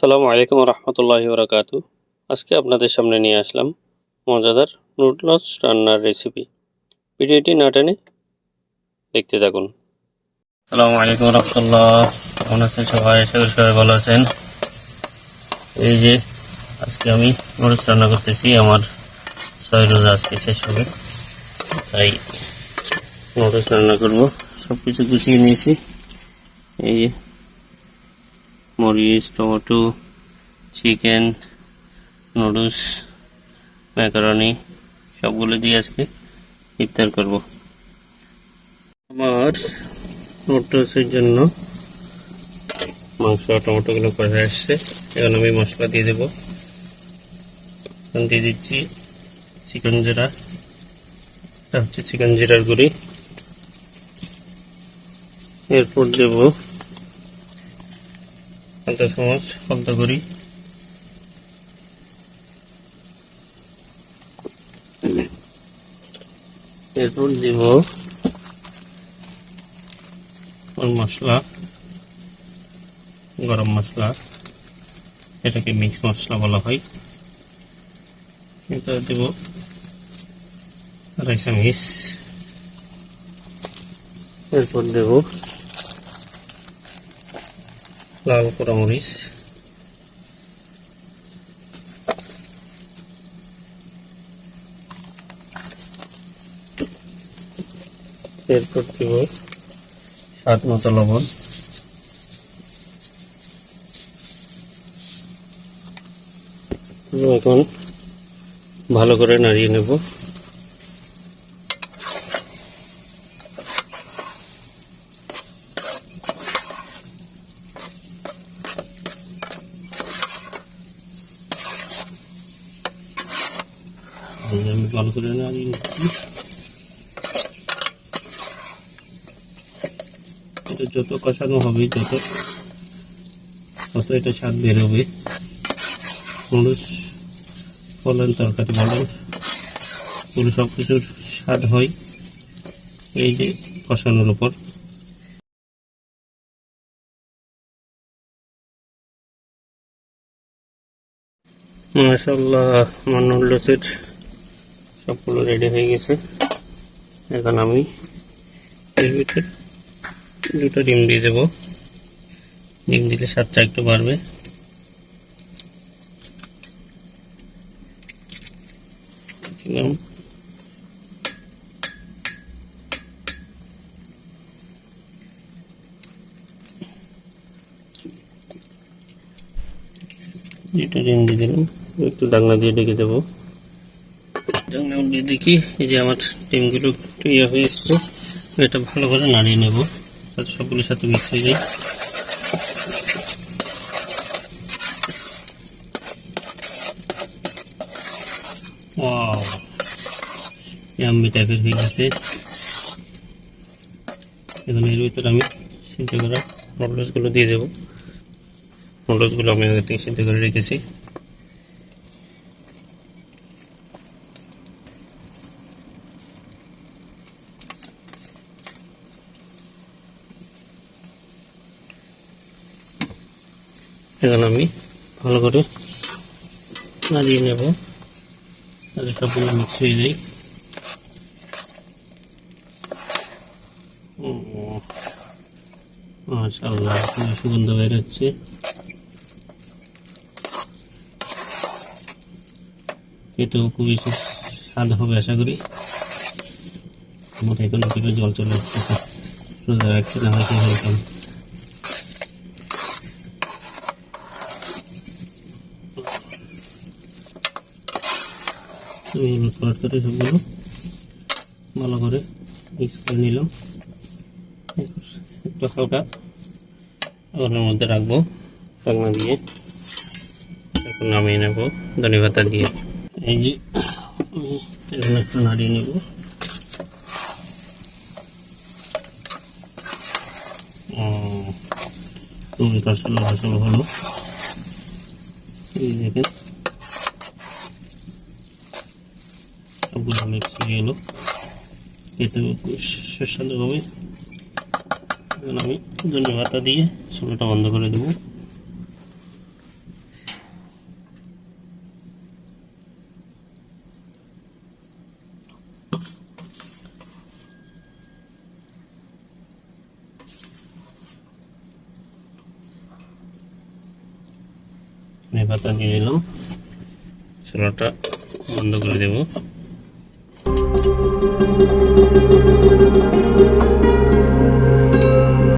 সালামু আলাইকুম রহমতুল্লাহি বরাকাতু আজকে আপনাদের সামনে নিয়ে আসলাম মজাদার নুডলস রান্নার রেসিপি ভিডিওটি না টেনে দেখতে থাকুন। সালামু আলাইকুম রহমতুল্লাহ। কেমন আছেন সবাই? করি সবাই ভালো আছেন। এই যে আজকে আমি নুডলস রান্না করতেছি। আমার ছয় রোজা আজকে শেষ হবে। তাই নুডলস রান্না করব। সব কিছু গুছিয়ে নিয়েছি। এই যে মরিচ, টমেটো, চিকেন, নুডলস, ম্যাকারনি, সবগুলো দিয়ে আজকে ইফতার করব। আমার নুডলসের জন্য মাংস টমেটোগুলো কষা আসছে। এখন আমি মশলা দিয়ে দেবো। এখন দিয়ে দিচ্ছি চিকেন জিরা। এটা হচ্ছে চিকেন জিরার গুঁড়ি। এরপর দেবো আধা চামচ হলদা করি। এরপর দিব মশলা, গরম মশলা, এটাকে মিক্স মশলা বলা হয়। এটা দেব চামিচ এরপর দেব লাল পোড়ামরিচ এরপর দেব স্বাদ মতো লবণ। এখন ভালো করে নাড়িয়ে নেব। এটা যত কষানো হবে যত তত এটা স্বাদ বেরোবে হলুদ ফলন তরকারি বলেন পুরো সব কিছুর স্বাদ হয় এই যে কষানোর উপর। মাশাল্লাহ আমার নুডলসের সবগুলো রেডি হয়ে গেছে। এখন আমি এর ভিতরে দুটো ডিম দিয়ে দেবো। ডিম দিলে স্বাদটা একটু বাড়বে। ডিম দিয়ে দিলাম। একটু ডাকনা দিয়ে ডেকে দেবো। দেখি, এই যে আমার ডিমগুলো একটু ইয়ে হয়ে এসছে। এটা ভালো করে নাড়িয়ে নেব যাতে সবগুলোর সাথে মিক্স হয়ে যায়। ইয়াম্মি টাইপের হয়ে গেছে। এর ভিতরে আমি সিদ্ধ করা নুডলসগুলো দিয়ে দেবো। নুডলসগুলো আমি আগে থেকে সিদ্ধ করে রেখেছি। এখন আমি ভালো করে নাড়িয়ে নেব। তাহলে সবগুলো মিক্স হয়ে যায় মাশাল্লাহ খুবই সুগন্ধ এতেও খুবই স্বাদ হবে আশা করি। আমার এখন জল চলে আসতেছে। রোজা রাখছি না হয়তো ফেলতাম সবগুলো ভালো করে মিক্স করে নিলাম। একটু হালকা ওর মধ্যে রাখব ঢাকনা দিয়ে। এখন নামিয়ে নেব ধনে পাতা দিয়ে। এই যে এখন একটু নাড়িয়ে নেব। তুমি কাশলো কাশলো হলো। এই দেখেন। সবুজ অনেক এলো। খেতে সুস্বাদু হবে এখন আমি ধনে পাতা দিয়ে চুলোটা বন্ধ করে দেবো। বন্ধ করে দেবো। Música